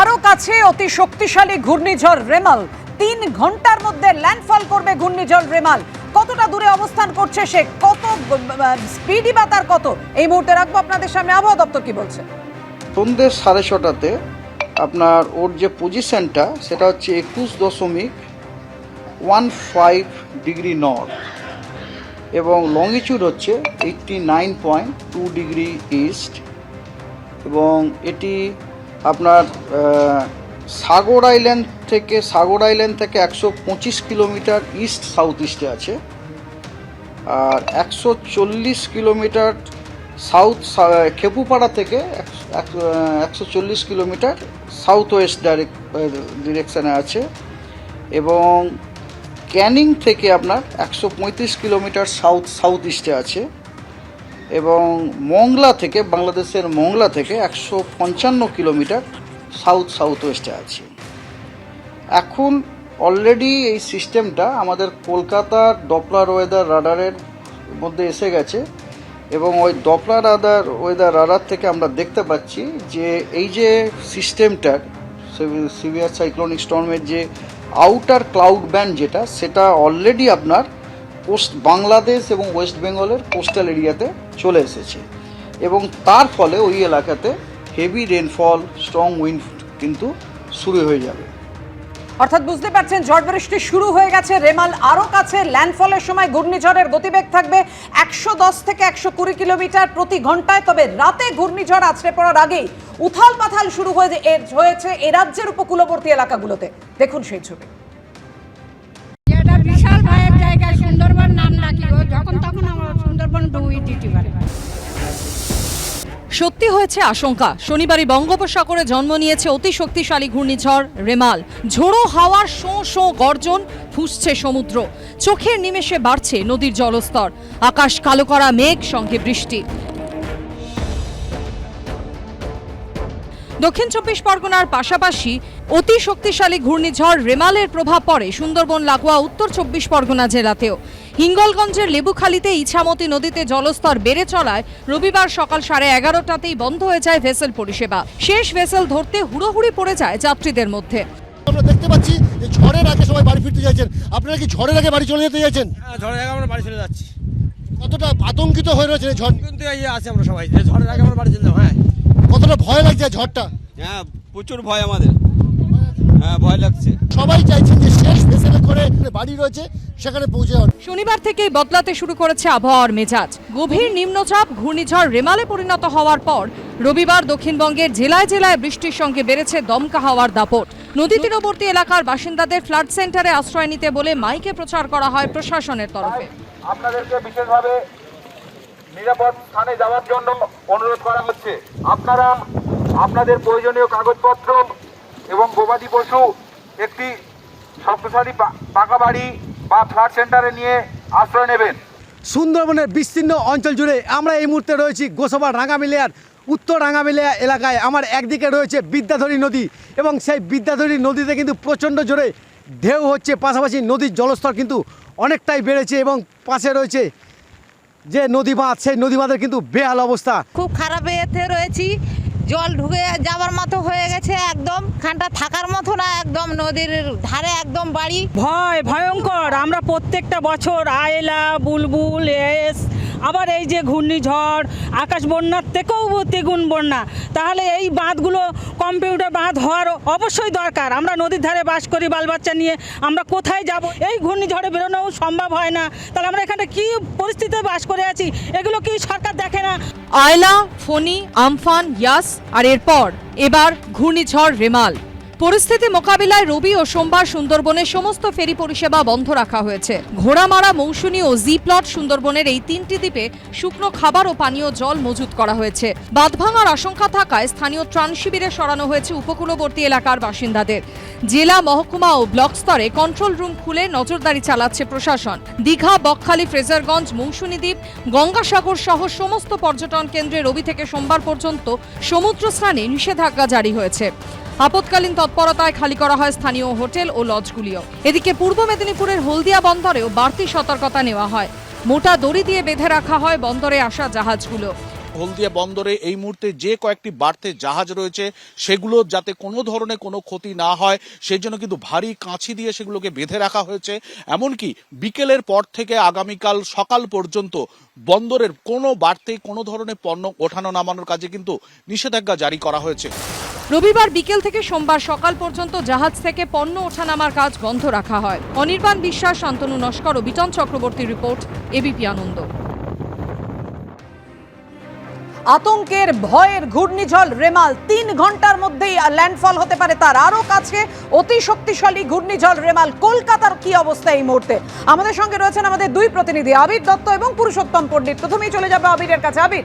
আরও কাছে অতি শক্তিশালী ঘূর্ণিঝড় রেমাল। তিন ঘণ্টার মধ্যে ল্যান্ডফল করবে ঘূর্ণিঝড় রেমাল। কতটা দূরে অবস্থান করছে সে কত স্পিডি বা তার কত? এই মুহূর্তে রাখব আপনাদের সামনে। আবহাওয়া দপ্তর কি বলছে? সন্ধ্যে সাড়ে ছটাতে আপনার ওর যে পজিশনটা, সেটা হচ্ছে একুশ দশমিক ওয়ান ফাইভ ডিগ্রি নর্থ এবং লঙ্গিচুড হচ্ছে eighty nine point two degree east এবং এটি আপনার সাগর আইল্যান্ড থেকে, সাগর আইল্যান্ড থেকে একশো পঁচিশ কিলোমিটার ইস্ট সাউথ ইস্টে আছে। আর একশো চল্লিশ কিলোমিটার সাউথ খেপুপাড়া থেকে একশো চল্লিশ কিলোমিটার সাউথ ওয়েস্ট ডাইরেক্ট ডিরেকশানে আছে। এবং ক্যানিং থেকে আপনার একশো পঁয়ত্রিশ কিলোমিটার সাউথ সাউথ ইস্টে আছে। এবং মংলা থেকে, বাংলাদেশের মংলা থেকে একশো পঞ্চান্ন কিলোমিটার সাউথ সাউথ ওয়েস্টে আছে। এখন অলরেডি এই সিস্টেমটা আমাদের কলকাতার ডপলার ওয়েদার রাডারের মধ্যে এসে গেছে এবং ওই ডপলার রাডার ওয়েদার রাডার থেকে আমরা দেখতে পাচ্ছি যে এই যে সিস্টেমটার সিভিয়ার সাইক্লোনিক স্টর্মের যে আউটার ক্লাউড ব্যান্ড যেটা, সেটা অলরেডি আপনার পোস্ট বাংলাদেশ এবং ওয়েস্ট বেঙ্গলের কোস্টাল এরিয়াতে চলে এসেছে। এবং তার ফলে ওই এলাকাতে হেভি রেনফল, স্ট্রং উইন্ড কিন্তু শুরু হয়ে যাবে। অর্থাৎ বুঝতে পারছেন, ঝড় বৃষ্টি শুরু হয়ে গেছে, রেমাল আরও কাছে, ল্যান্ডফলের সময় ঘূর্ণিঝড়ের গতিবেগ থাকবে একশো দশ থেকে একশো কুড়ি কিলোমিটার প্রতি ঘন্টায়, তবে রাতে ঘূর্ণিঝড় আছড়ে পড়ার আগেই উথাল পাথাল শুরু হয়ে হয়েছে এ রাজ্যের উপকূলবর্তী এলাকাগুলোতে। দেখুন সেই ছবি। নাম ও যখন তখন আমরা সুন্দরবন ডুবি দিতে পারে। সত্যি হয়েছে আশঙ্কা। শনিবারই বঙ্গোপসাগরে জন্ম নিয়েছে অতি শক্তিশালী ঘূর্ণিঝড় রেমাল। ঝোড়ো হাওয়ার শোঁ শোঁ গর্জন ফুসছে সমুদ্র। চোখের নিমেষে বাড়ছে নদীর জলস্তর। আকাশ কালো করা মেঘ, সঙ্গে বৃষ্টি। দক্ষিণ চব্বিশ পরগনার পাশাপাশি অতি শক্তিশালী ঘূর্ণিঝড় রেমালের প্রভাব পড়ে সুন্দরবন লাগোয়া উত্তর চব্বিশ পরগনা জেলাতেও। হিঙ্গলগঞ্জের লেবুখালীতে ইছামতি নদীতে জলস্তর বেড়ে চলায় রবিবার সকাল সাড়ে এগারোটাতেই বন্ধ হয়ে যায় ভেসেল পরিষেবা। শেষ ভেসেল ধরতে হুড়োহুড়ি পড়ে যায় যাত্রীদের মধ্যে। আমরা দেখতে পাচ্ছি যে ঝড়ের আগে সবাই বাড়ি ফিরতে চাইছেন। আপনারা কি ঝড়ের আগে বাড়ি চলে যেতে চাইছেন? হ্যাঁ ঝড়ের আগে আমরা বাড়ি চলে যাচ্ছি। কতটা আতঙ্কিত হয়ে রয়েছে ঝড়? কিন্তু এই আছি আমরা সবাই যে ঝড়ের আগে আমরা বাড়ি চলে যাব হ্যাঁ। কতটা ভয় লাগছে ঝড়টা? হ্যাঁ প্রচুর ভয় আমাদের। ভয় লাগছে। সবাই চাইছেন যে শেষ ভেসেলে করে বাড়ি রয়েছে সেখানে পৌঁছে শনিবার থেকেই বদলাতে শুরু করেছে আবহাওয়ার মেজাজ। গভীর নিম্নচাপ ঘূর্ণিঝড় রেমালে পরিণত হওয়ার পর রবিবার দক্ষিণবঙ্গের জেলায় জেলায় বৃষ্টির সঙ্গে বেড়েছে দমকা হাওয়ার দাপট। নদী তীরবর্তী এলাকার বাসিন্দাদের ফ্লাড সেন্টারে আশ্রয় নিতে বলে মাইকে প্রচার করা হয় প্রশাসনের তরফে। আপনাদেরকে বিশেষভাবে নিরাপদ স্থানে যাওয়ার জন্য অনুরোধ করা হচ্ছে। আপনারা আপনাদের প্রয়োজনীয় কাগজপত্র এবং গবাদি পশু একটি শক্তিশালী পাকা বাড়ি বা ফ্ল্যাট সেন্টারে নিয়ে আশ্রয় নেবেন। সুন্দরবনের বিস্তীর্ণ অঞ্চল জুড়ে আমরা এই মুহূর্তে রয়েছি গোসবা রাঙামিলিয়ার, উত্তর রাঙামিলিয়া এলাকায়। আমার একদিকে রয়েছে বিদ্যাধরী নদী এবং সেই বিদ্যাধরী নদীতে কিন্তু প্রচণ্ড জোরে ঢেউ হচ্ছে। পাশাপাশি নদীর জলস্তর কিন্তু অনেকটাই বেড়েছে এবং পাশে রয়েছে যে নদী বাঁধ সেই নদী বাঁধের কিন্তু বেহাল অবস্থা। খুব খারাপ এতে রয়েছি। জল ঢুকে যাওয়ার মতো হয়ে গেছে একদম। খানটা থাকার মতো না একদম নদীর ধারে একদম বাড়ি। ভয় ভয়ঙ্কর। আমরা প্রত্যেকটা বছর আয়লা বুলবুল এস আবার এই যে ঘূর্ণিঝড়, আকাশ বন্যার থেকেও দ্বিগুণ বন্যা। তাহলে এই বাঁধগুলো কম্পিউটার বাঁধ হওয়ার অবশ্যই দরকার। আমরা নদীর ধারে বাস করি বাল বাচ্চা নিয়ে। আমরা কোথায় যাব? এই ঘূর্ণিঝড়ে বেরোনোও সম্ভব হয় না। তাহলে আমরা এখানে কি পরিস্থিতিতে বাস করে আছি? এগুলো কি সরকার দেখে না? আয়লা, ফণি, আমফান, ইয়াস, আর এরপর এবার ঘূর্ণিঝড়, রেমাল। পরিস্থিতি মোকাবিলায় রবি ও সোমবার সুন্দরবনের সমস্ত ফেরি পরিষেবা বন্ধ রাখা হয়েছে। ঘোড়ামারা মৌসুমী ও জি প্লট সুন্দরবনের এই তিনটি দ্বীপে শুকনো খাবার ও পানীয় জল মজুত করা হয়েছে। বাঁধ ভাঙার আশঙ্কা থাকায় স্থানীয় ত্রাণ শিবিরে সরানো হয়েছে উপকূলবর্তী এলাকার বাসিন্দাদের। জেলা মহকুমা ও ব্লক স্তরে কন্ট্রোল রুম খুলে নজরদারি চালাচ্ছে প্রশাসন। দীঘা, বকখালি, ফ্রেজারগঞ্জ মৌসুমী দ্বীপ, গঙ্গাসাগর সহ সমস্ত পর্যটন কেন্দ্রে রবি থেকে সোমবার পর্যন্ত সমুদ্র স্নানে নিষেধাজ্ঞা জারি হয়েছে। আপতকালীন তৎপরতায় খালি করা হয় স্থানীয় হোটেল ও লজগুলিও। এদিকে পূর্ব মেদিনীপুরের হলদিয়া বন্দরেও বাড়তি সতর্কতা নেওয়া হয়। মোটা দড়ি দিয়ে বেঁধে রাখা হয় বন্দরে আসা জাহাজগুলো। হলদিয়া বন্দরে এই মুহূর্তে যে কয়েকটি বাড়তে জাহাজ রয়েছে, সেগুলো যাতে কোনো ধরনের কোনো ক্ষতি না হয় সেই জন্য কিন্তু ভারী কাঁচি দিয়ে সেগুলোকে বেঁধে রাখা হয়েছে। এমনকি বিকেলের পর থেকে আগামীকাল সকাল পর্যন্ত বন্দরের কোনো বাড়তে কোনো ধরনের পণ্য ওঠানো নামানোর কাজে কিন্তু নিষেধাজ্ঞা জারি করা হয়েছে। রবিবার বিকেল থেকে সোমবার সকাল পর্যন্ত জাহাজ থেকে পণ্য ওঠানামার কাজ বন্ধ রাখা হয়। অনির্বাণ বিশ্বাস, শান্তনু নস্কর ও বিটন চক্রবর্তী রিপোর্ট, এবিপি আনন্দ। আতঙ্কের ভয়ের ঘূর্ণিঝড় রেমাল তিন ঘণ্টার মধ্যেই ল্যান্ডফল হতে পারে তার। আরও কাছে অতি শক্তিশালী ঘূর্ণিঝড় রেমাল। কলকাতার কি অবস্থা এই মুহূর্তে? আমাদের সঙ্গে রয়েছেন আমাদের দুই প্রতিনিধি, আবির দত্ত এবং পুরুষোত্তম পণ্ডিত। প্রথমেই চলে যাবে আবিরের কাছে। আবির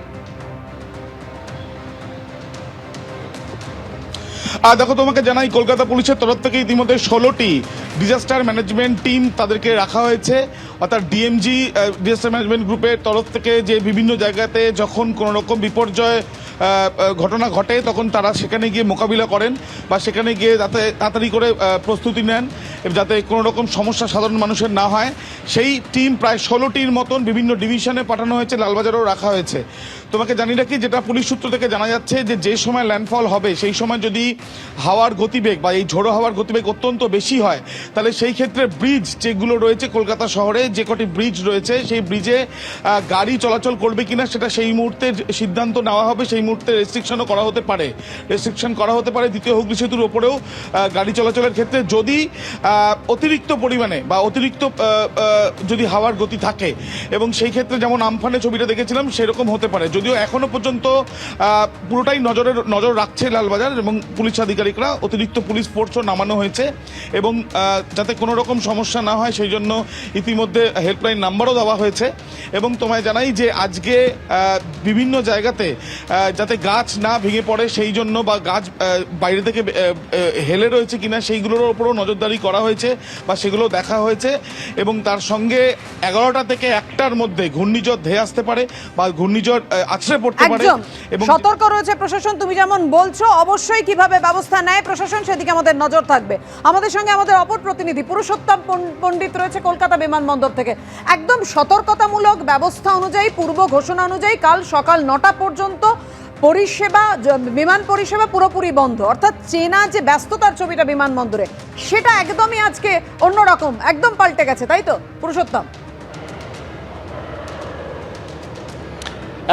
আর দেখো তোমাকে জানাই কলকাতা পুলিশের তরফ থেকে ইতিমধ্যে ষোলোটি ডিজাস্টার ম্যানেজমেন্ট টিম তাদেরকে রাখা হয়েছে। অর্থাৎ ডিএমজি ডিজাস্টার ম্যানেজমেন্ট গ্রুপের তরফ থেকে যে বিভিন্ন জায়গাতে যখন কোনো রকম বিপর্যয় ঘটনা ঘটে, তখন তারা সেখানে গিয়ে মোকাবিলা করেন বা সেখানে গিয়ে যাতে তাড়াতাড়ি করে প্রস্তুতি নেন, যাতে কোনো রকম সমস্যা সাধারণ মানুষের না হয়। সেই টিম প্রায় ষোলোটির মতন বিভিন্ন ডিভিশনে পাঠানো হয়েছে, লালবাজারেও রাখা হয়েছে। তোমাকে জানি রাখি যেটা পুলিশ সূত্র থেকে জানা যাচ্ছে যে যে সময় ল্যান্ডফল হবে, সেই সময় যদি হাওয়ার গতিবেগ বা এই ঝোড়ো হাওয়ার গতিবেগ অত্যন্ত বেশি হয় তাহলে সেই ক্ষেত্রে ব্রিজ যেগুলো রয়েছে কলকাতা শহরে, যে কটি ব্রিজ রয়েছে, সেই ব্রিজে গাড়ি চলাচল করবে কিনা সেটা সেই মুহূর্তে সিদ্ধান্ত নেওয়া হবে, সেই মুহূর্তে রেস্ট্রিকশনও করা হতে পারে। রেস্ট্রিকশন করা হতে পারে দ্বিতীয় হুগলি সেতুর ওপরেও গাড়ি চলাচলের ক্ষেত্রে যদি অতিরিক্ত পরিমাণে বা অতিরিক্ত যদি হাওয়ার গতি থাকে। এবং সেই ক্ষেত্রে যেমন আমফানে ছবিটা দেখেছিলাম, সেরকম হতে পারে। যদিও এখনও পর্যন্ত পুরোটাই নজরের, নজর রাখছে লালবাজার এবং পুলিশ আধিকারিকরা, অতিরিক্ত পুলিশ ফোর্সও নামানো হয়েছে এবং যাতে কোনো রকম সমস্যা না হয় সেই জন্য ইতিমধ্যে হেল্পলাইন নাম্বারও দেওয়া হয়েছে। এবং তোমায় জানাই যে আজকে বিভিন্ন জায়গাতে যাতে গাছ না ভেঙে পড়ে সেই জন্য বা গাছ বাইরে থেকে হেলে রয়েছে কিনা সেইগুলোর ওপরও নজরদারি করা হয়েছে বা সেগুলো দেখা হয়েছে। এবং তার সঙ্গে এগারোটা থেকে একটার মধ্যে ঘূর্ণিঝড় ধেয়ে আসতে পারে বা ঘূর্ণিঝড় আছড়ে পড়তে পারে। এবং সতর্ক রয়েছে প্রশাসন তুমি যেমন বলছো অবশ্যই কীভাবে ব্যবস্থা নেয় প্রশাসন সেদিকে আমাদের নজর থাকবে। আমাদের সঙ্গে আমাদের অপর প্রতিনিধি, পুরুষোত্তম পণ্ডিত রয়েছে কলকাতা বিমানবন্দর থেকে। একদম সতর্কতামূলক ব্যবস্থা অনুযায়ী, পূর্ব ঘোষণা অনুযায়ী কাল সকাল নটা পর্যন্ত পরিষেবা বিমান পরিষেবা পুরোপুরি বন্ধ। অর্থাৎ চেনা যে ব্যস্ততার ছবিটা বিমানবন্দরে, সেটা একদমই আজকে অন্যরকম, একদম পাল্টে গেছে, তাই তো, পুরুষোত্তম?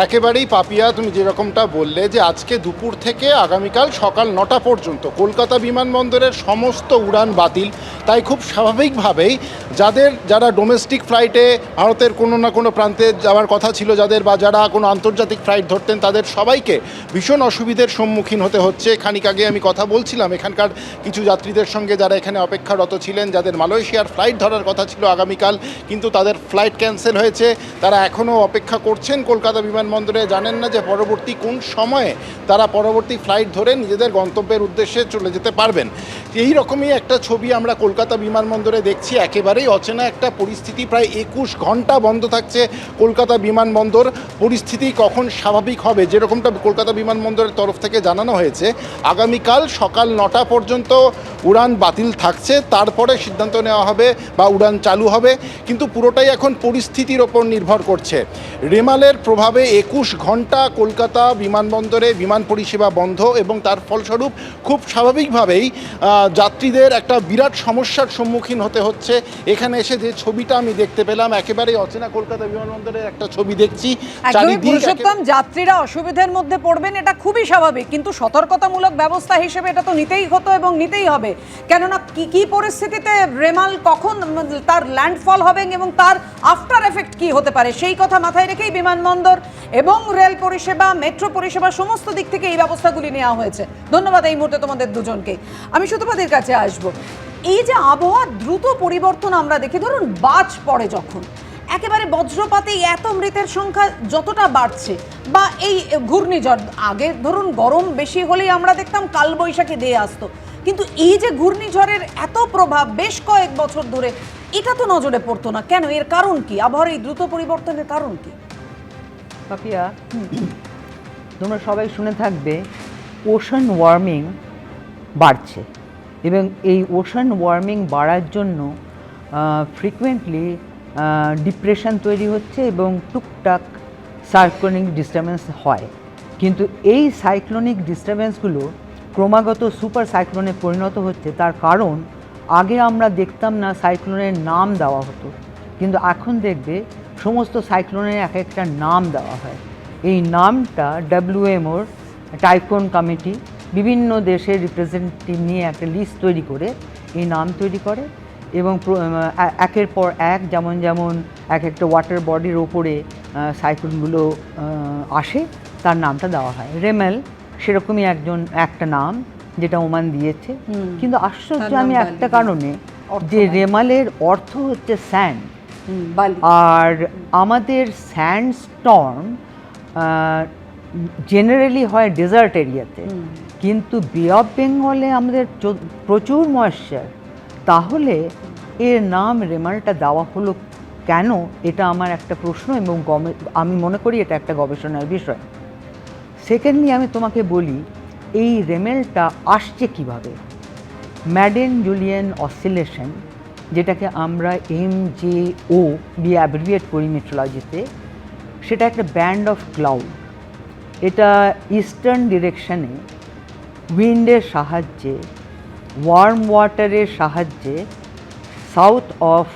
একেবারেই পাপিয়া, তুমি যেরকমটা বললে যে আজকে দুপুর থেকে আগামীকাল সকাল নটা পর্যন্ত কলকাতা বিমানবন্দরের সমস্ত উড়ান বাতিল। তাই খুব স্বাভাবিকভাবেই যাদের, যারা ডোমেস্টিক ফ্লাইটে ভারতের কোনো না কোনো প্রান্তে যাওয়ার কথা ছিল, যাদের বা যারা কোনো আন্তর্জাতিক ফ্লাইট ধরতেন, তাদের সবাইকে ভীষণ অসুবিধের সম্মুখীন হতে হচ্ছে। খানিক আগে আমি কথা বলছিলাম, এখানকার কিছু যাত্রীদের সঙ্গে যারা এখানে অপেক্ষারত ছিলেন, যাদের মালয়েশিয়ার ফ্লাইট ধরার কথা ছিল আগামীকাল, কিন্তু তাদের ফ্লাইট ক্যান্সেল হয়েছে। তারা এখনও অপেক্ষা করছেন কলকাতা বিমানবন্দরে জানেন না যে পরবর্তী কোন সময়ে তারা পরবর্তী ফ্লাইট ধরে নিজেদের গন্তব্যের উদ্দেশ্যে চলে যেতে পারবেন। এই রকমই একটা ছবি আমরা কলকাতা বিমানবন্দরে দেখছি। একেবারেই অচেনা একটা পরিস্থিতি। প্রায় একুশ ঘণ্টা বন্ধ থাকছে কলকাতা বিমানবন্দর। পরিস্থিতি কখন স্বাভাবিক হবে যেরকমটা কলকাতা বিমানবন্দরের তরফ থেকে জানানো হয়েছে। আগামীকাল সকাল নটা পর্যন্ত উড়ান বাতিল থাকছে। তারপরে সিদ্ধান্ত নেওয়া হবে বা উড়ান চালু হবে। কিন্তু পুরোটাই এখন পরিস্থিতির ওপর নির্ভর করছে। রেমালের প্রভাবে একুশ ঘণ্টা কলকাতা বিমানবন্দরে বিমান পরিষেবা বন্ধ এবং তার ফলস্বরূপ খুব স্বাভাবিকভাবেই যাত্রীদের একটা বিরাট সমস্যার সম্মুখীন হতে হচ্ছে। এখানে এসে যে ছবিটা আমি দেখতে পেলাম একেবারেই অচেনা কলকাতা বিমানবন্দরের একটা ছবি দেখছি। পুরুষোত্তম যাত্রীরা অসুবিধার মধ্যে পড়বেন এটা খুবই স্বাভাবিক। কিন্তু সতর্কতামূলক ব্যবস্থা হিসেবে এটা তো নিতেই হতো এবং নিতেই হবে। কেননা কি কি পরিস্থিতিতে রেমাল কখন তার ল্যান্ডফল হবে এবং তার আফটার এফেক্ট কি হতে পারে সেই কথা মাথায় রেখেই বিমানবন্দর এবং রেল পরিষেবা, মেট্রো পরিষেবা, সমস্ত দিক থেকে এই ব্যবস্থাগুলি নেওয়া হয়েছে। ধন্যবাদ এই মুহূর্তে তোমাদের দুজনকে। আমি সুতপাদের কাছে আসব। এই যে আবহাওয়ার দ্রুত পরিবর্তন আমরা দেখি, ধরুন বাজ পড়ে যখন। একেবারে বজ্রপাতে এত মৃতের সংখ্যা যতটা বাড়ছে, বা এই ঘূর্ণিঝড়, আগে ধরুন গরম বেশি হলেই আমরা দেখতাম কালবৈশাখী দিয়ে আসতো। কিন্তু এই যে ঘূর্ণিঝড়ের এত প্রভাব বেশ কয়েক বছর ধরে, এটা তো নজরে পড়তো না। কেন? এর কারণ কি? আবহাওয়ার এই দ্রুত পরিবর্তনের কারণ কি? পাপিয়া তোমরা সবাই শুনে থাকবে ওশান ওয়ার্মিং বাড়ছে এবং এই ওশান ওয়ার্মিং বাড়ার জন্য ফ্রিকুয়েন্টলি ডিপ্রেশন তৈরি হচ্ছে এবং টুকটাক সাইক্লোনিক ডিস্টারবেন্স হয়। কিন্তু এই সাইক্লোনিক ডিস্টারবেন্সগুলো ক্রমাগত সুপার সাইক্লোনে পরিণত হচ্ছে, তার কারণ আগে আমরা দেখতাম না সাইক্লোনের নাম দেওয়া হতো। কিন্তু এখন দেখবে সমস্ত সাইক্লোনের এক একটা নাম দেওয়া হয়। এই নামটা ডাব্লিউএমওর টাইফোন কমিটি বিভিন্ন দেশের রিপ্রেজেন্টেটিভ নিয়ে একটা লিস্ট তৈরি করে এই নাম তৈরি করে এবং একের পর এক যেমন যেমন এক একটা ওয়াটার বডির ওপরে সাইক্লোনগুলো আসে তার নামটা দেওয়া হয়। রেমেল সেরকমই একজন একটা নাম যেটা ওমান দিয়েছে। কিন্তু আশ্চর্য আমি একটা। কারণে যে রেমালের অর্থ হচ্ছে স্যান্ড আর আমাদের স্যান্ড স্টর্ম জেনারেলি হয় ডেজার্ট এরিয়াতে কিন্তু বে অফ বেঙ্গলে আমাদের প্রচুর ময়েশ্চার তাহলে এর নাম রেমালটা দেওয়া হলো কেন? এটা আমার একটা প্রশ্ন এবং আমি মনে করি এটা একটা গবেষণার বিষয়। সেকেন্ডলি আমি তোমাকে বলি এই রেমেলটা আসছে কীভাবে? ম্যাডেন জুলিয়ান অসিলেশন যেটাকে আমরা এম জে ও দিয়ে অ্যাব্রিভিয়েট করি মেট্রোলজিতে সেটা একটা ব্যান্ড অফ ক্লাউড। এটা ইস্টার্ন ডিরেকশানে উইন্ডের সাহায্যে, ওয়ার্ম ওয়াটারের সাহায্যে south of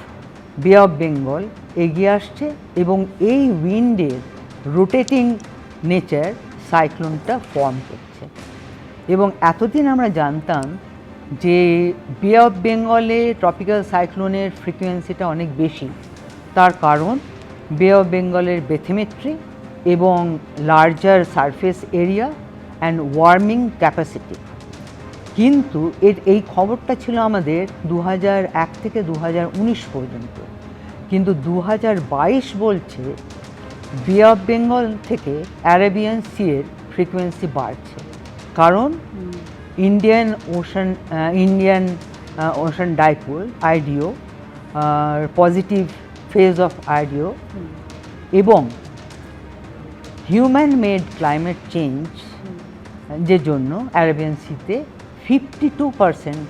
bay of Bengal এগিয়ে আসছে এবং এই উইন্ডের রোটেটিং নেচার সাইক্লোনটা ফর্ম করছে। এবং এতদিন আমরা জানতাম যে বে অফ বেঙ্গলে ট্রপিক্যাল সাইক্লোনের ফ্রিকোয়েন্সিটা অনেক বেশি, তার কারণ বে অফ বেঙ্গলের বেথিমেট্রি এবং larger surface area and warming capacity কিন্তু এর এই খবরটা ছিল আমাদের দু এক থেকে দু হাজার উনিশ পর্যন্ত। কিন্তু দু হাজার বাইশ বলছে বে অফ বেঙ্গল থেকে অ্যারাবিয়ান সিয়ের ফ্রিকোয়েন্সি বাড়ছে। কারণ Indian Ocean Indian Ocean dipole IOD positive phase of IOD এবং হিউম্যান মেড ক্লাইমেট চেঞ্জ যে জন্য অ্যারাবিয়ান সিতে fifty two percent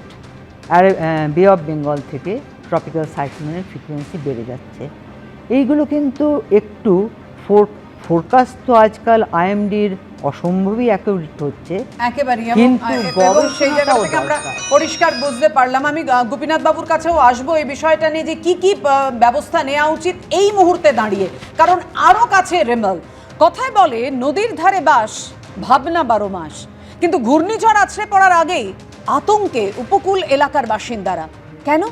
bay of Bengal থেকে ট্রপিক্যাল সাইক্লোনের ফ্রিকোয়েন্সি বেড়ে যাচ্ছে। এইগুলো কিন্তু একটু ফোরকাস্ট তো আজকাল আইএমডির অসম্ভবই অ্যাকুরেট হচ্ছে। একেবারেই কিন্তু সেই জায়গা থেকে আমরা পরিষ্কার বুঝতে পারলাম। আমি গোপীনাথ বাবুর কাছেও আসব এই বিষয়টা নিয়ে যে কি কি ব্যবস্থা নেওয়া উচিত এই মুহূর্তে দাঁড়িয়ে। কারণ আরও কাছে রেমাল। কথায় বলে নদীর ধারে বাস ভাবনা বারো মাস। কিন্তু ঘূর্ণিঝড় আছড়ে পড়ার আগেই আতঙ্কে উপকূল এলাকার বাসিন্দারা। কেন?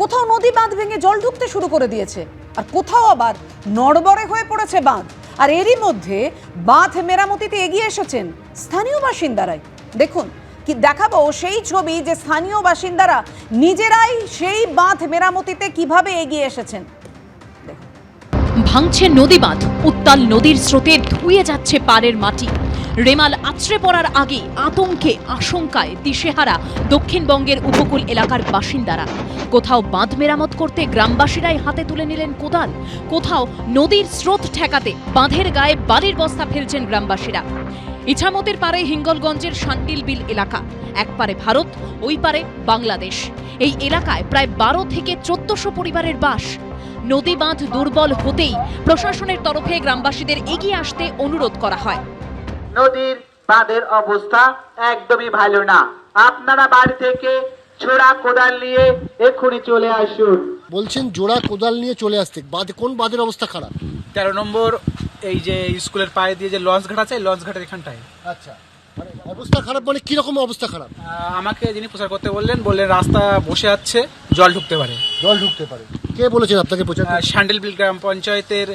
কোথাও নদী বাঁধ ভেঙে জল ঢুকতে শুরু করে দিয়েছে। আর কোথাও আবার নড়বড়ে হয়ে পড়েছে বাঁধ। আর এরই মধ্যে বাঁধ মেরামতিতে এগিয়ে এসেছেন স্থানীয় বাসিন্দারাই। দেখুন, কি দেখাবো সেই ছবি যে স্থানীয় বাসিন্দারা নিজেরাই সেই বাঁধ মেরামতিতে কীভাবে এগিয়ে এসেছেন। ভাঙছে নদী বাঁধ উত্তাল নদীর স্রোতে ধুয়ে যাচ্ছে পাড়ের মাটি। রেমাল আছড়ে পড়ার আগে আতঙ্কে, আশঙ্কায় দিশেহারা দক্ষিণবঙ্গের উপকূল এলাকার বাসিন্দারা। কোথাও বাঁধ মেরামত করতে গ্রামবাসীরাই হাতে তুলে নিলেন কোদাল। কোথাও নদীর স্রোত ঠেকাতে বাঁধের গায়ে বাড়ির বস্তা ফেলছেন গ্রামবাসীরা। ইছামতের পারে হিঙ্গলগঞ্জের শান্তিল বিল এলাকা। এক পারে ভারত, ওই পারে বাংলাদেশ। এই এলাকায় প্রায় বারো থেকে চোদ্দশো পরিবারের বাস। নদী বাঁধ দুর্বল হতেই প্রশাসনের তরফে গ্রামবাসীদের এগিয়ে আসতে অনুরোধ করা হয়। নদীর বাঁধের অবস্থা একদমই ভালো না। আপনারা বাড়ি থেকে ছোড়া কোদাল নিয়ে এক্ষুনি চলে আসুন। বলছেন জোড়া কোদাল নিয়ে চলে আসতে। বাঁধ কোন বাঁধের অবস্থা খারাপ? তেরো নম্বর এই যে স্কুলের পায়ে দিয়ে যে লঞ্চ ঘাট আছে লঞ্চ ঘাটের এখানটায়। আচ্ছা। মানে অবস্থা খারাপ মানে কীরকম অবস্থা খারাপ? আহ, আমাকে যিনি প্রচার করতে বললেন বললেন রাস্তা বসে আছে জল ঢুকতে পারে। জল ঢুকতে পারে। কে বলেছেন আপনাকে প্রচার আহ, শান্ডিলবিল গ্রাম পঞ্চায়েতের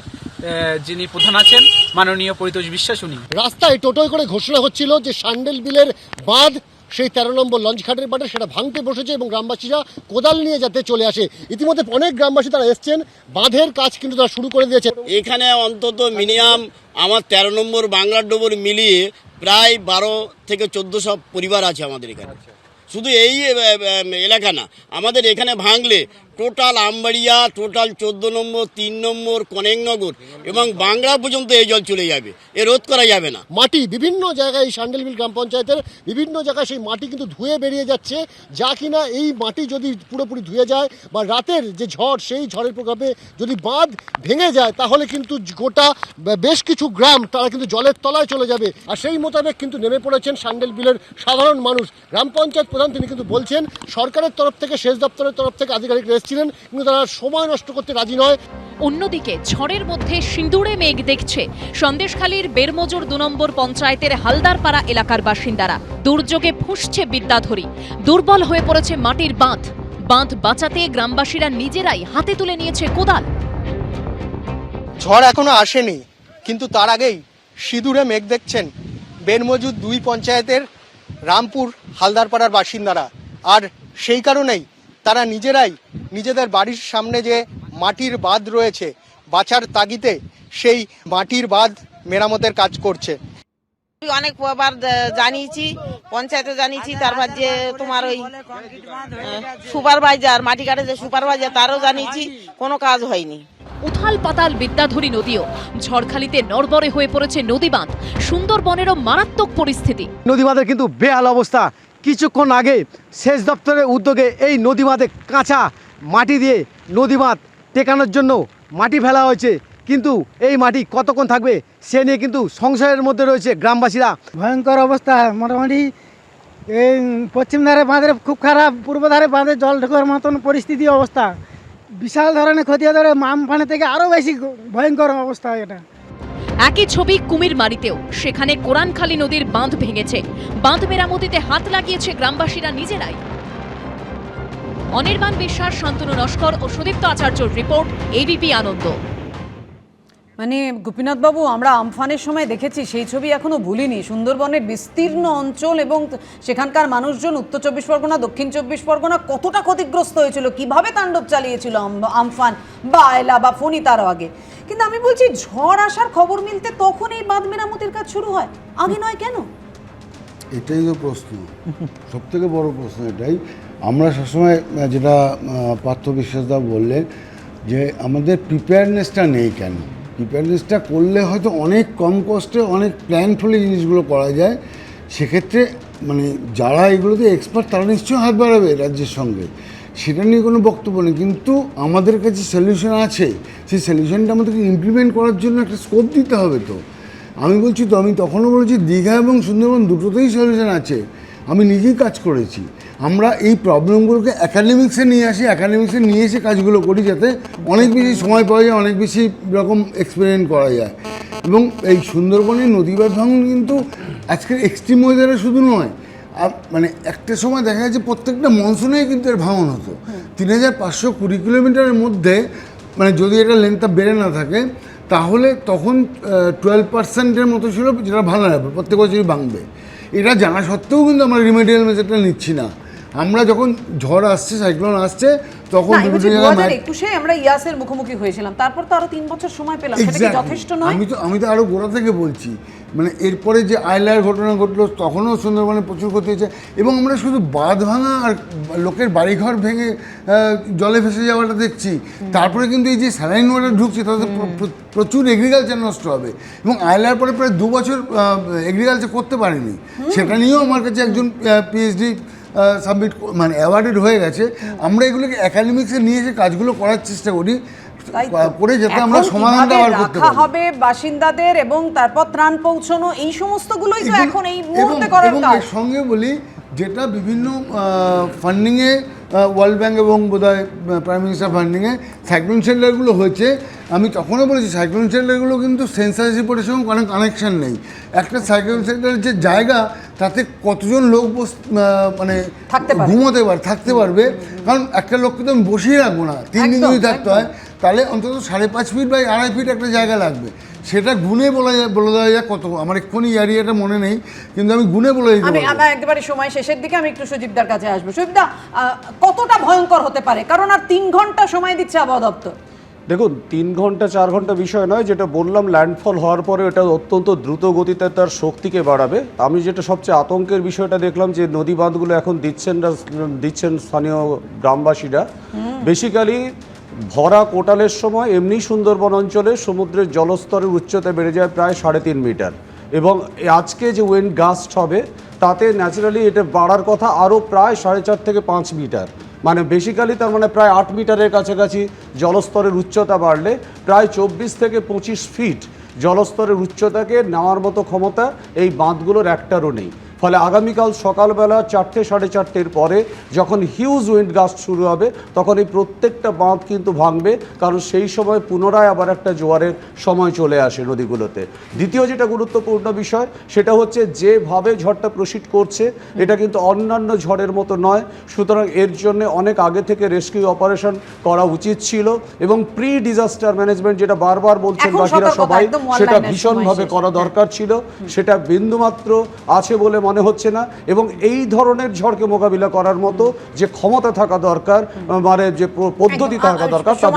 যিনি প্রধান আছেন মাননীয় পরিতোষ বিশ্বাস উনি। রাস্তায় টোটোয় করে ঘোষণা হচ্ছিল যে সান্ডেল বিলের বাঁধ সেই তেরো নম্বর লঞ্চ ঘাটের বাটে সেটা ভাঙতে বসেছে এবং গ্রামবাসীরা কোদাল নিয়ে যাতে চলে আসে। ইতিমধ্যে অনেক গ্রামবাসী তারা এসছেন বাঁধের কাজ কিন্তু তারা শুরু করে দিয়েছে এখানে অন্তত মিনিমাম আমার তেরো নম্বর বাংলার ডোবর মিলিয়ে প্রায় বারো থেকে চোদ্দোশো পরিবার আছে আমাদের এখানে। শুধু এই এলাকা না আমাদের এখানে ভাঙলে টোটাল আমবাড়িয়া, টোটাল চোদ্দ নম্বর, তিন নম্বর, কনেকনগর এবং বাংলা পর্যন্ত এই জল চলে যাবে। এ রোধ করা যাবে না। মাটি বিভিন্ন জায়গায় এই সান্ডেলবিল গ্রাম পঞ্চায়েতের বিভিন্ন জায়গায় সেই মাটি কিন্তু ধুয়ে বেরিয়ে যাচ্ছে। যা কিনা এই মাটি যদি পুরোপুরি ধুয়ে যায় বা রাতের যে ঝড়, সেই ঝড়ের প্রভাবে যদি বাঁধ ভেঙে যায়, তাহলে কিন্তু গোটা বেশ কিছু গ্রাম তারা কিন্তু জলের তলায় চলে যাবে। আর সেই মোতাবেক কিন্তু নেমে পড়েছেন সান্ডেল বিলের সাধারণ মানুষ। গ্রাম পঞ্চায়েত প্রধান তিনি কিন্তু বলছেন, সরকারের তরফ থেকে, সেচ দপ্তরের তরফ থেকে আধিকারিকরা এসেছিলেন কিন্তু তারা সময় নষ্ট করতে রাজি নয়। অন্যদিকে ঝড়ের মধ্যে সিঁদুরে মেঘ দেখছে। সন্দেশখালীর বেরমজুর দু নম্বর পঞ্চায়েতের হালদারপাড়া এলাকার বাসিন্দারা। দুর্যোগে ফুঁসছে বিদ্যাধরী। দুর্বল হয়ে পড়েছে মাটির বাঁধ। বাঁধ বাঁচাতে গ্রামবাসীরা নিজেরাই হাতে তুলে নিয়েছে কোদাল। ঝড় এখনও আসেনি কিন্তু তার আগেই সিঁদুরে মেঘ দেখছেন বেনমজুদ দুই পঞ্চায়েতের রামপুর হালদারপাড়ার বাসিন্দারা। আর সেই কারণেই তারা নিজেরাই নিজেদের বাড়ির সামনে যে মাটির বাঁধ রয়েছে বাঁচার তাগিতে সেই মাটির বাঁধ মেরামতের কাজ করছে। অনেক বার জানিয়েছি পঞ্চায়েতে জানিয়েছি তারপর যে তোমার ওই সুপারভাইজার মাটি কাটে যে সুপারভাইজার তারও জানিয়েছি কোনো কাজ হয়নি। উথাল পাতাল বিদ্যাধরী নদীও ঝড়খালিতে নড়বড়ে হয়ে পড়েছে নদী বাঁধ সুন্দরবনেরও মারাত্মক পরিস্থিতি। নদী বাঁধের কিন্তু বেহাল অবস্থা। কিছুক্ষণ আগে সেচ দপ্তরের উদ্যোগে এই নদী বাঁধে কাঁচা মাটি দিয়ে নদী বাঁধ টেকানোর জন্য মাটি ফেলা হয়েছে। কিন্তু এই মাটি কতক্ষণ থাকবে সে নিয়ে কিন্তু সংশয়ের মধ্যে রয়েছে গ্রামবাসীরা। ভয়ঙ্কর অবস্থা। মোটামুটি এই পশ্চিম ধারে বাঁধের খুব খারাপ, পূর্ব ধারে বাঁধে জল ঢোকার মতন পরিস্থিতি অবস্থা। বিশাল ধরনের ক্ষতি ধরে আমফানে থেকে আরও বেশি ভয়ঙ্কর অবস্থা এটা। একই ছবি কুমিরমারিতেও সেখানে কোরআনখালী নদীর বাঁধ ভেঙেছে। বাঁধ মেরামতিতে হাত লাগিয়েছে গ্রামবাসীরা নিজেরাই। অনির্বাণ বিশ্বাস, শান্তনু নস্কর ও সুদীপ্ত আচার্যর রিপোর্ট, এবিপি আনন্দ। মানে গোপীনাথ বাবু আমরা আমফানের সময় দেখেছি, সেই ছবি এখনও ভুলিনি। সুন্দরবনের বিস্তীর্ণ অঞ্চল এবং সেখানকার মানুষজন, উত্তর চব্বিশ পরগনা, দক্ষিণ চব্বিশ পরগনা, কতটা ক্ষতিগ্রস্ত হয়েছিল, কীভাবে তাণ্ডব চালিয়েছিল আম- আমফান বা আয়লা বা ফণি তারও আগে। কিন্তু আমি বলছি, ঝড় আসার খবর মিলতে তখন এই বাঁধ মেরামতির কাজ শুরু হয়। আগে নয় কেন? এটাই তো প্রশ্ন। সব থেকে বড় প্রশ্ন এটাই। আমরা সবসময় যেটা পার্থ বিশ্বাসদা বললেন যে, আমাদের প্রিপেয়ারনেসটা নেই কেন? প্রিপেয়ারনেসটা করলে হয়তো অনেক কম কষ্টে অনেক প্ল্যানফুলি জিনিসগুলো করা যায়। সেক্ষেত্রে মানে যারা এগুলোতে এক্সপার্ট তারা নিশ্চয়ই হাত বাড়াবে রাজ্যের সঙ্গে। সেটা নিয়ে কোনো বক্তব্য নেই, কিন্তু আমাদের কাছে সলিউশন আছে। সেই সলিউশনটা আমাদেরকে ইমপ্লিমেন্ট করার জন্য একটা স্কোপ দিতে হবে তো। আমি বলছি তো, আমি তখনও বলেছি, দীঘা এবং সুন্দরবন দুটোতেই সলিউশন আছে। আমি নিজেই কাজ করেছি। আমরা এই প্রবলেমগুলোকে অ্যাকাডেমিক্সে নিয়ে আসি অ্যাকাডেমিক্সে নিয়ে এসে কাজগুলো করি যাতে অনেক বেশি সময় পাওয়া যায়, অনেক বেশি রকম এক্সপেরিমেন্ট করা যায়। এবং এই সুন্দরবনের নদীবাদ ভাঙন কিন্তু আজকের এক্সট্রিম ওয়েদারে শুধু নয় মানে একটা সময় দেখা যাচ্ছে প্রত্যেকটা মনসুনেই কিন্তু এর ভাঙন হতো। তিন হাজার পাঁচশো কুড়ি কিলোমিটারের মধ্যে মানে যদি এটা লেন্থটা বেড়ে না থাকে তাহলে তখন টুয়েলভ পার্সেন্টের মতো ছিল যেটা ভালো লাগবে প্রত্যেক বছরই ভাঙবে। এটা জানা সত্ত্বেও কিন্তু আমরা রিমেডিয়াল মেজারটা নিচ্ছি না। আমরা যখন ঝড় আসছে সাইক্লোন আসছে তখন বিভিন্ন জায়গায় একুশে আমরা ইয়াসের মুখোমুখি হয়েছিলাম। তারপর তো আরও তিন বছর সময় পেলাম সেটা কি যথেষ্ট নয়? আমি তো আমি তো আরও গোড়া থেকে বলছি মানে এরপরে যে আইলার ঘটনা ঘটলো তখনও সুন্দরবনে প্রচুর ক্ষতি হয়েছে এবং আমরা শুধু বাঁধ ভাঙা আর লোকের বাড়িঘর ভেঙে জলে ভেসে যাওয়াটা দেখছি। তারপরে কিন্তু এই যে স্যালাইন ওয়াটার ঢুকছে তাতে প্র- প্র- প্রচুর এগ্রিকালচার নষ্ট হবে। এবং আইলার পরে প্রায় দু বছর এগ্রিকালচার করতে পারেনি। সেটা নিয়েও আমার কাছে একজন পিএইচডি সাবমিট মানে অ্যাওয়ার্ডেড হয়ে গেছে। আমরা এগুলোকে একাডেমিক্সে নিয়ে এসে কাজগুলো করার চেষ্টা করি করে যেতে আমরা সমাধানটা বার করতে পারি হবে বাসিন্দাদের এবং তারপর ত্রাণ পৌঁছানো এই সমস্তগুলোই তো এখন এই মুহূর্তে করার কাজ। এবং সঙ্গে বলি যেটা বিভিন্ন ফান্ডিংয়ে ওয়ার্ল্ড ব্যাঙ্ক এবং বোধহয় প্রাইম মিনিস্টার ফান্ডিংয়ে সাইক্লোন সেন্টারগুলো হয়েছে। আমি তখনও বলেছি সাইক্লোন সেন্টারগুলো কিন্তু সেন্সাস রিপোর্টের সঙ্গে কোনো কানেকশন নেই। একটা সাইক্লোন সেন্টারের যে জায়গা তাতে কতজন লোক বস মানে। ঘুমোতে পারে থাকতে পারবে। কারণ একটা লোককে তো আমি বসিয়ে রাখব না তিন দিন যদি থাকতে হয় তাহলে অন্তত সাড়ে পাঁচ ফিট বা আড়াই ফিট একটা জায়গা লাগবে। সেটা গুনে বলা যায় বলে দেওয়া যায় কত আমার এক্ষুনি এরিয়াটা মনে নেই কিন্তু আমি গুনে বলে দিতে আমি আমার একেবারে সময় শেষের দিকে আমি একটু সুদীপদার কাছে আসব। আহ, কতটা ভয়ঙ্কর হতে পারে? কারণ আর তিন ঘণ্টা সময় দিচ্ছে আবহাওয়া দপ্তর। দেখুন তিন ঘণ্টা চার ঘণ্টা বিষয় নয় যেটা বললাম ল্যান্ডফল হওয়ার পরে এটা অত্যন্ত দ্রুত গতিতে তার শক্তিকে বাড়াবে। আমি যেটা সবচেয়ে আতঙ্কের বিষয়টা দেখলাম যে নদী বাঁধগুলো এখন দিচ্ছেন না দিচ্ছেন স্থানীয় গ্রামবাসীরা। বেসিক্যালি ভরা কোটালের সময় এমনি সুন্দরবন অঞ্চলে সমুদ্রের জলস্তরের উচ্চতা বেড়ে যায় প্রায় সাড়ে তিন মিটার। এবং আজকে যে উইন্ড গাস্ট হবে, তাতে ন্যাচারালি এটা বাড়ার কথা আরও প্রায় সাড়ে চার থেকে পাঁচ মিটার। মানে বেসিক্যালি তার মানে প্রায় আট মিটারের কাছাকাছি জলস্তরের উচ্চতা বাড়লে প্রায় চব্বিশ থেকে পঁচিশ ফিট জলস্তরের উচ্চতাকে নেওয়ার মতো ক্ষমতা এই বাঁধগুলোর একটারও নেই। ফলে আগামীকাল সকালবেলা চারটে সাড়ে চারটের পরে যখন হিউজ উইন্ড গাস্ট শুরু হবে তখন এই প্রত্যেকটা বাঁধ কিন্তু ভাঙবে কারণ সেই সময় পুনরায় আবার একটা জোয়ারের সময় চলে আসে নদীগুলোতে। দ্বিতীয় যেটা গুরুত্বপূর্ণ বিষয় সেটা হচ্ছে যেভাবে ঝড়টা প্রসিড করছে এটা কিন্তু অন্যান্য ঝড়ের মতো নয়। সুতরাং এর জন্য অনেক আগে থেকে রেস্কিউ অপারেশন করা উচিত ছিল এবং প্রি ডিজাস্টার ম্যানেজমেন্ট যেটা বারবার বলছেন বাকিরা সবাই সেটা ভীষণভাবে করা দরকার ছিল। সেটা বিন্দুমাত্র আছে বলে মনে হচ্ছে না এবং এই ধরনের ঝড়কে মোকাবিলা করার মতো যে ক্ষমতা থাকা দরকার মানে যে পদ্ধতি থাকা দরকার তা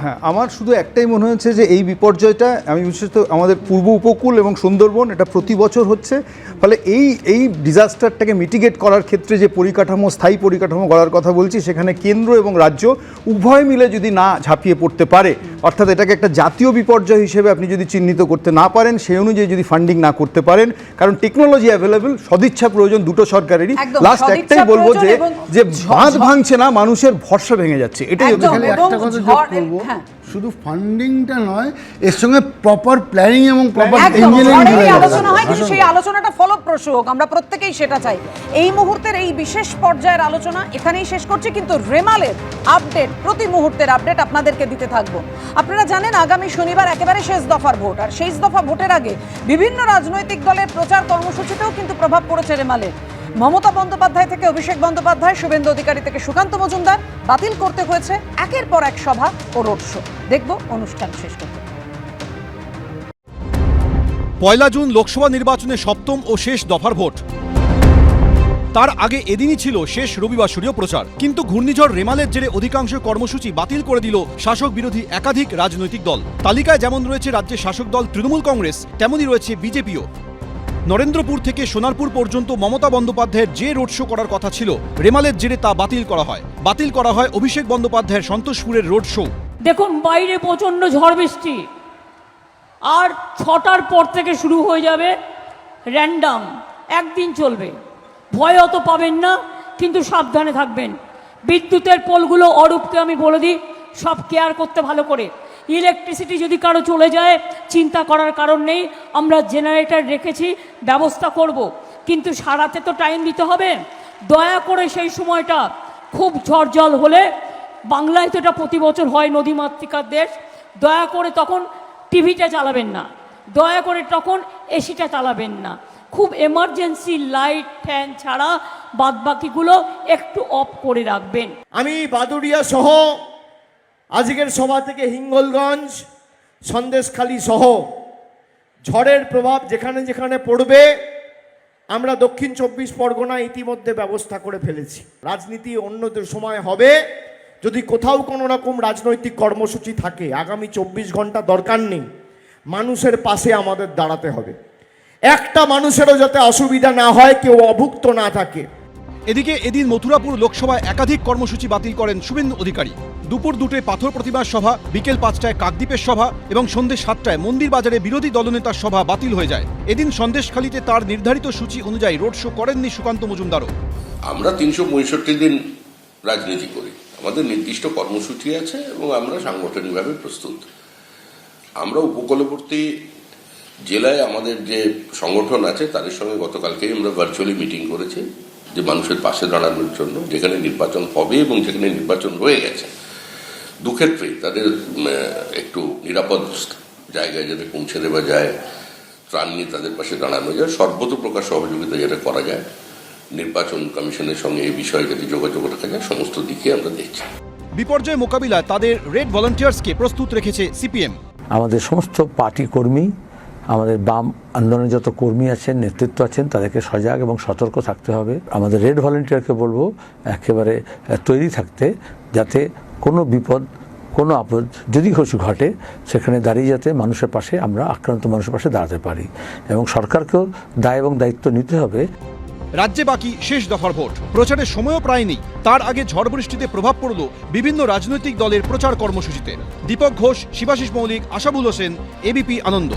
হ্যাঁ আমার শুধু একটাই মনে হচ্ছে যে এই বিপর্যয়টা আমি বিশেষত আমাদের পূর্ব উপকূল এবং সুন্দরবন এটা প্রতি বছর হচ্ছে। ফলে এই এই ডিজাস্টারটাকে মিটিগেট করার ক্ষেত্রে যে পরিকাঠামো স্থায়ী পরিকাঠামো গড়ার কথা বলছি সেখানে কেন্দ্র এবং রাজ্য উভয় মিলে যদি না ঝাঁপিয়ে পড়তে পারে অর্থাৎ এটাকে একটা জাতীয় বিপর্যয় হিসেবে আপনি যদি চিহ্নিত করতে না পারেন সেই অনুযায়ী যদি ফান্ডিং না করতে পারেন কারণ টেকনোলজি অ্যাভেলেবল সদিচ্ছা প্রয়োজন দুটো সরকারেরই লাস্ট একটাই বলব যে যে বাঁধ ভাঙছে না মানুষের ভরসা ভেঙে যাচ্ছে এটাই একটা কথা যোগ করব হ্যাঁ। শুধু ফান্ডিংটা নয় এর সঙ্গে প্রপার প্ল্যানিং এবং প্রপার ইঞ্জিনিয়ারিং আলোচনা হয় কিন্তু সেই আলোচনাটা ফলপ্রসূ হোক আমরা প্রত্যেকেই সেটা চাই। এই মুহূর্তের এই বিশেষ পর্যায়ের আলোচনা এখানেই শেষ করছি কিন্তু রেমালের আপডেট প্রতি মুহূর্তের আপডেট আপনাদেরকে দিতে থাকব। আপনারা জানেন আগামী শনিবার একেবারে শেষ দফার ভোট আর শেষ দফা ভোটের আগে বিভিন্ন রাজনৈতিক দলের প্রচার কর্মসূচিতেও কিন্তু প্রভাব পড়েছে রেমালের। মমতা বন্দ্যোপাধ্যায় থেকে অভিষেক বন্দ্যোপাধ্যায়, শুভেন্দু অধিকারী থেকে সুকান্ত মজুমদার। বাতিল করতে হয়েছে একের পর এক সভা ও রোড শো। দেখব অনুষ্ঠান শেষ করতে। পয়লা জুন লোকসভা নির্বাচনে সপ্তম ও শেষ দফার ভোট। তার আগে এদিনই ছিল শেষ রবিবাসরীয় প্রচার। কিন্তু ঘূর্ণিঝড় রেমালের জেরে অধিকাংশ কর্মসূচি বাতিল করে দিল শাসক বিরোধী একাধিক রাজনৈতিক দল। তালিকায় যেমন রয়েছে রাজ্যের শাসক দল তৃণমূল কংগ্রেস, তেমনই রয়েছে বিজেপিও। নরেন্দ্রপুর থেকে সোনারপুর পর্যন্ত মমতা বন্দ্যোপাধ্যায়ের যে রোড শো করার কথা ছিল, রেমালের জেরে তা বাতিল করা হয়। বাতিল করা হয় অভিষেক বন্দ্যোপাধ্যায়ের সন্তোষপুরের রোড শো। দেখুন, বাইরে প্রচণ্ড ঝড় বৃষ্টি। আর ছটার পর থেকে শুরু হয়ে যাবে র্যান্ডাম একদিন চলবে। ভয় অত পাবেন না, কিন্তু সাবধানে থাকবেন। বিদ্যুতের পোলগুলো অরূপকে আমি বলে দিই, সব কেয়ার করতে ভালো করে। ইলেকট্রিসিটি যদি কারও চলে যায়, চিন্তা করার কারণ নেই, আমরা জেনারেটার রেখেছি, ব্যবস্থা করব। কিন্তু সারাতে তো টাইম দিতে হবে। দয়া করে সেই সময়টা খুব ঝড় জল হলে, বাংলায় তো এটা প্রতি বছর হয় নদীমাতৃকার দেশ, দয়া করে তখন টিভিটা চালাবেন না। দয়া করে তখন এসিটা চালাবেন না। খুব এমার্জেন্সি লাইট ফ্যান ছাড়া বাদবাকিগুলো একটু অফ করে রাখবেন। আমি বাদুড়িয়া সহ আজকের সভা থেকে হিঙ্গলগঞ্জ, সন্দেশখালী সহ ঝড়ের প্রভাব যেখানে যেখানে পড়বে, আমরা দক্ষিণ চব্বিশ পরগনা ইতিমধ্যে ব্যবস্থা করে ফেলেছি। রাজনীতি অন্য সময় হবে। যদি কোথাও কোনো রকম রাজনৈতিক কর্মসূচি থাকে, আগামী চব্বিশ ঘণ্টা দরকার নেই। মানুষের পাশে আমাদের দাঁড়াতে হবে। একটা মানুষেরও যাতে অসুবিধা না হয়, কেউ অভুক্ত না থাকে। এদিকে এদিন মথুরাপুর লোকসভায় একাধিক কর্মসূচি বাতিল করেন শুভেন্দু অধিকারী। দুপুর দুটোয় পাথর প্রতিমার সভা, বিকেল পাঁচটায় কাকদ্বীপের সভা এবং সন্ধ্যে সাতটায় মন্দির বাজারে বিরোধী দলনেতার সভা বাতিল হয়ে যায়। এদিন সন্দেশখালিতে তার নির্ধারিত সূচি অনুযায়ী রোড শো করেননি সুকান্ত মজুমদারও। আমরা তিনশো পঁয়ষট্টি দিন রাজনীতি করি। আমাদের নির্দিষ্ট কর্মসূচি আছে এবং আমরা সাংগঠনিকভাবে প্রস্তুত। আমরা উপকূলবর্তী জেলায় আমাদের যে সংগঠন আছে, তাদের সঙ্গে গতকালকেই আমরা ভার্চুয়ালি মিটিং করেছি, যে মানুষের পাশে দাঁড়ানোর জন্য, যেখানে নির্বাচন হবে এবং যেখানে নির্বাচন হয়ে গেছে। দুক্ষেত্রেই তাদের একটু নিরাপদ জায়গায় যাতে পৌঁছে দেওয়া যায় ত্রাণ নিয়ে তাদের পাশে দাঁড়ানো যায় সর্বতোপ্রকার সহযোগিতা যেটা করা যায় নির্বাচন কমিশনের সঙ্গে এই বিষয়ে যদি যোগাযোগ রাখা যায় সমস্ত দিকে আমরা দেখছি। বিপর্যয় মোকাবিলায় তাদের রেড ভলান্টিয়ার্সকে প্রস্তুত রেখেছে সিপিএম। আমাদের সমস্ত পার্টি কর্মী আমাদের বাম আন্দোলনের যত কর্মী আছেন নেতৃত্ব আছেন তাদেরকে সজাগ এবং সতর্ক থাকতে হবে। আমাদের রেড ভলেন্টিয়ারকে বলব একেবারে তৈরি থাকতে যাতে কোনো বিপদ, কোনো আপদ যদি কিছু ঘটে, সেখানে দাঁড়িয়ে যাতে মানুষের পাশে আমরা আক্রান্ত মানুষের পাশে দাঁড়াতে পারি। এবং সরকারকেও দায় এবং দায়িত্ব নিতে হবে। রাজ্যে বাকি শেষ দফার ভোট। প্রচারের সময়ও প্রায় নেই। তার আগে ঝড় বৃষ্টিতে প্রভাব পড়ল বিভিন্ন রাজনৈতিক দলের প্রচার কর্মসূচিতে। দীপক ঘোষ, শিবাশিস মৌলিক, আশাবুল হোসেন, এবিপি আনন্দ।